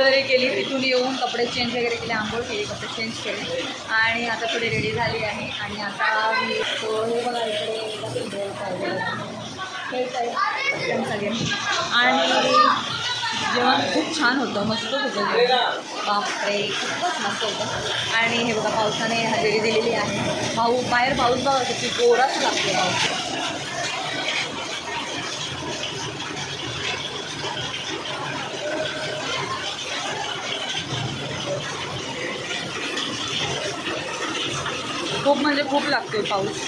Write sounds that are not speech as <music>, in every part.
वगैरे केली तिथून येऊन कपडे चेंज वगैरे केले आंघोळ केली कपडे चेंज केले. आणि आता थोडी रेडी झाली आहे. आणि आता मी हे बघा इकडे सगळे. आणि जेवण खूप छान होतं मस्त होतं बापरे खूपच मस्त होतं. आणि हे बघा पावसाने हजेरी दिलेली आहे. भाऊ बाहेर पाऊस बघा किती गोराच लागतो पाऊस. खूप म्हणजे खूप लागतोय पाऊस.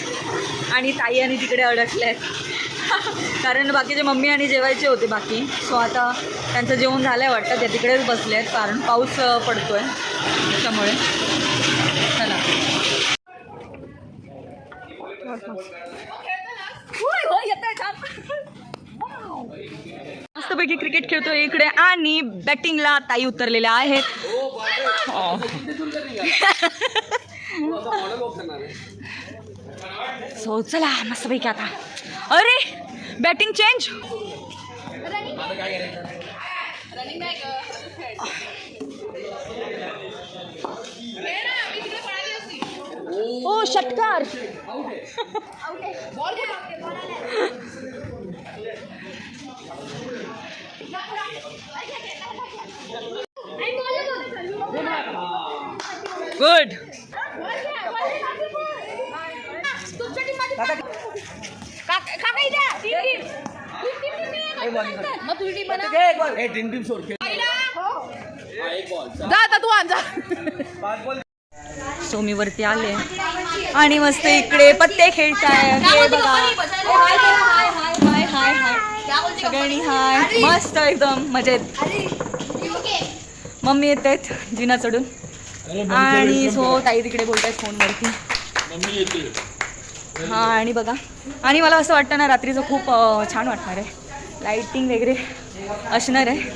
आणि ताई आणि तिकडे अडकले आहेत कारण बाकीचे मम्मी आणि जेवायचे होते बाकी सो आता त्यांचं जेवण झालं आहे वाटतं. ते तिकडेच बसले आहेत कारण पाऊस अं, पडतोय. त्याच्यामुळे. चला. मस्तपैकी क्रिकेट खेळतोय इकडे आणि बॅटिंगला ताई उतरलेल्या आहेत. हो. <laughs> <laughs> सो चला मस्तपैकी आता। अरे बॅटिंग चेंज ओ षटकार गुड सो मी वरती आले. आणि मस्त इकडे पत्ते खेळताय. हे सगळ्यांनी हाय. मस्त एकदम मजेत. मम्मी येत आहेत जिना चढून. आणि सो ताई तिकडे बोलत आहेत फोनवरती हां आणि बघा. आणि मला असं वाटतं ना रात्रीचं खूप छान वाटणार आहे. लाईटिंग वगैरे असणार आहे.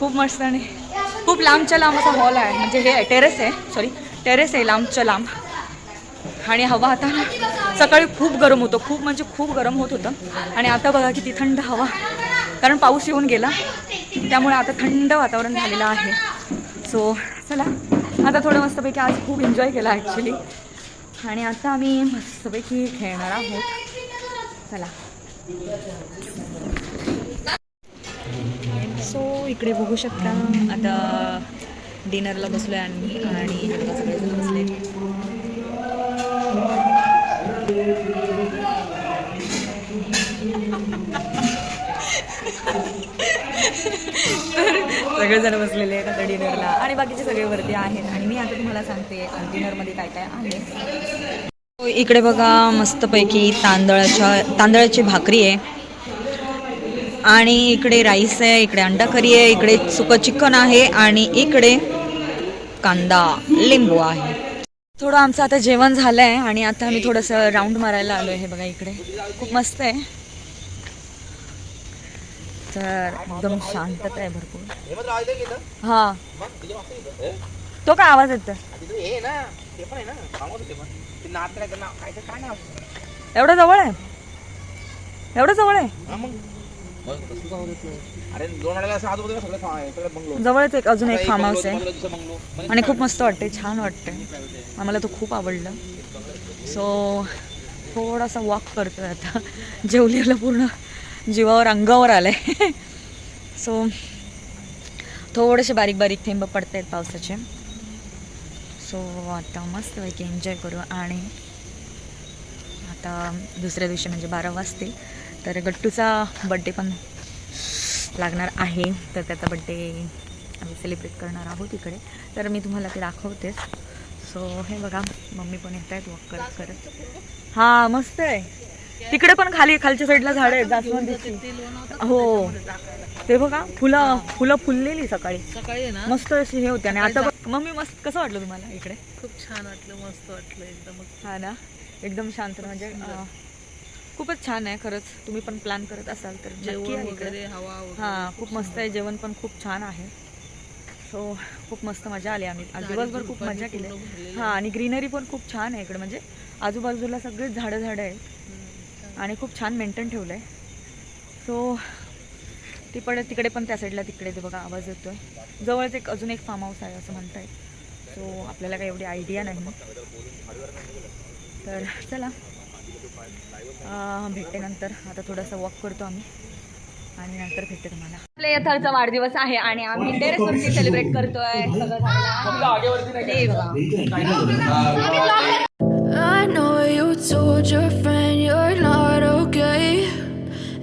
खूप मस्त आणि खूप लांबच्या लांब असा हॉल आहे. म्हणजे हे टेरेस आहे. सॉरी टेरेस आहे लांबच्या लांब. आणि हवा आता ना सकाळी खूप गरम होतं. खूप म्हणजे खूप गरम होत होतं. आणि आता बघा किती थंड हवा. कारण पाऊस येऊन गेला. त्यामुळे आता थंड वातावरण झालेलं आहे. सो चला. आता थोडं मस्तपैकी आज खूप एन्जॉय केला ॲक्च्युली आणि आता आम्ही मस्तपैकी खेळणार आहोत. चला. सो इकडे बघू शकता आता डिनरला बसलो आहे आम्ही आणि सगळेजण बसले सगळेजण बसलेले आहेत आता डिनरला. आणि बाकीचे सगळे वरती आहेत. आणि मी आता तुम्हाला सांगते डिनरमध्ये काय काय आहे. हो, इकडे बघा मस्तपैकी तांदळाच्या तांदळाची भाकरी आहे. आणि इकडे राईस आहे इकडे अंडा करी आहे इकडे सुकं चिकन आहे आणि इकडे कांदा लिंबू आहे. थोडं आमचं आता जेवण झालं आहे आणि आता आम्ही थोडंसं राऊंड मारायला आलो आहे बघा इकडे. खूप मस्त आहे. तर एकदम शांतता आहे भरपूर. हा तो काय आवाज येतो एवढं जवळ आहे? एवढं जवळ आहे? जवळच एक अजून एक फार्म हाऊस आहे. आणि खूप मस्त वाटते छान वाटते आम्हाला तो खूप आवडलं. सो थोडासा वॉक करतोय आता. जेवलेलं पूर्ण. जीवावर अंगावर आलं आहे सो थोडेसे बारीक बारीक थेंब पडत आहेत पावसाचे. सो आता मस्तपैकी एन्जॉय करू आणि आता दुसऱ्या दिवशी म्हणजे बारा वाजतील. तर गट्टूचा बड्डे पण लागणार आहे. तर त्याचा बड्डे आम्ही सेलिब्रेट करणार आहोत इकडे. तर मी तुम्हाला ते दाखवतेच सो हे बघा मम्मी पण येत आहेत वॉक करत करत. हां मस्त आहे. तिकडे पण खाली खालच्या साईडला झाडं आहेत जास्वंदीची. हो. ते बघा फुलं फुलं फुललेली सकाळी. सकाळी आहे ना? मस्त अशी हे होती. आणि आता मम्मी मस्त कसं वाटलं तुम्हाला इकडे? खूप छान वाटलं मस्त वाटलं एकदमच हा ना? एकदम शांत म्हणजे खूपच छान आहे खरंच. तुम्ही पण प्लॅन करत असाल तर जेवण वगैरे हवा हां खूप मस्त आहे. जेवण पण खूप छान आहे. सो खूप मस्त मजा आली आम्ही. आज दिवसभर खूप मजा केली. हां आणि ग्रीनरी पण खूप छान आहे इकडे. म्हणजे आजूबाजूला सगळेच झाडं झाडं आहेत. आणि खूप छान मेंटेन ठेवलं आहे सो ती पण तिकडे पण त्या साईडला तिकडे ते बघा आवाज येतोय. जवळच एक अजून एक फार्म हाऊस आहे असं म्हणतायत. सो आपल्याला काही एवढी आयडिया नाही. तर चला. अं, भेटते नंतर आता थोडासा वॉक करतो आम्ही. आणि नंतर भेटते तुम्हाला. आपल्या यथार्थ वाढदिवस आहे आणि आम्ही टेरेसवरती सेलिब्रेट करतोय. सगळं आहे. I know you told your friend you're not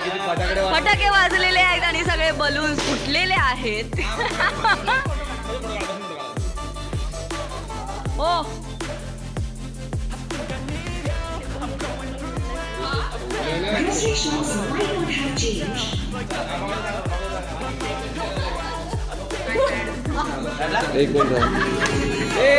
फटाके वाजलेले आहेत आणि सगळे बलून फुटलेले आहेत. <laughs> हो एक मिनिट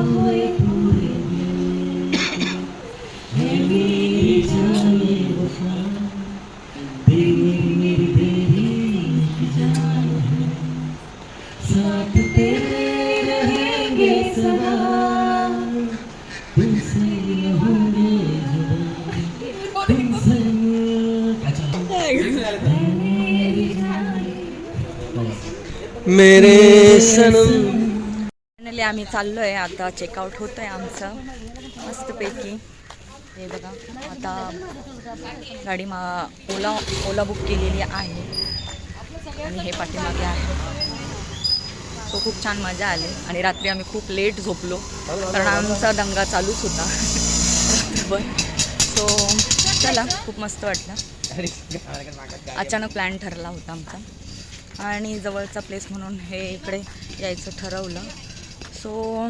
मेरे सनम। फायनली आम्ही चाललोय आता चेकआउट होतोय आमचं मस्तपैकी. हे बघा आता गाडी मा ओला ओला बुक केलेली आहे. आणि हे पाठीमागे आहे. सो खूप छान मजा आली. आणि रात्री आम्ही खूप लेट झोपलो. कारण आमचा दंगा चालूच होता. <laughs> रात्रभर. सो चला खूप मस्त वाटलं. <laughs> अचानक प्लॅन ठरला होता आमचा. आणि जवळचा प्लेस म्हणून हे इकडे यायचं ठरवलं. सो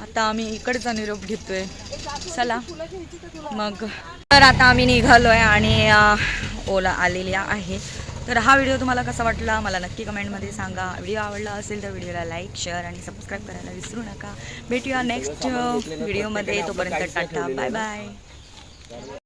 आता आम्ही इकडचा निरोप घेतोय. चला मग. तर आता आम्ही निघालोय आणि अ, ओला आलेली आहे. तर हा व्हिडिओ तुम्हाला कसा वाटला मला नक्की कमेंटमध्ये सांगा. व्हिडिओ आवडला असेल तर व्हिडिओला लाईक शेअर आणि सबस्क्राईब करायला विसरू नका. भेटूया नेक्स्ट व्हिडिओमध्ये तोपर्यंत टाटा. Bye bye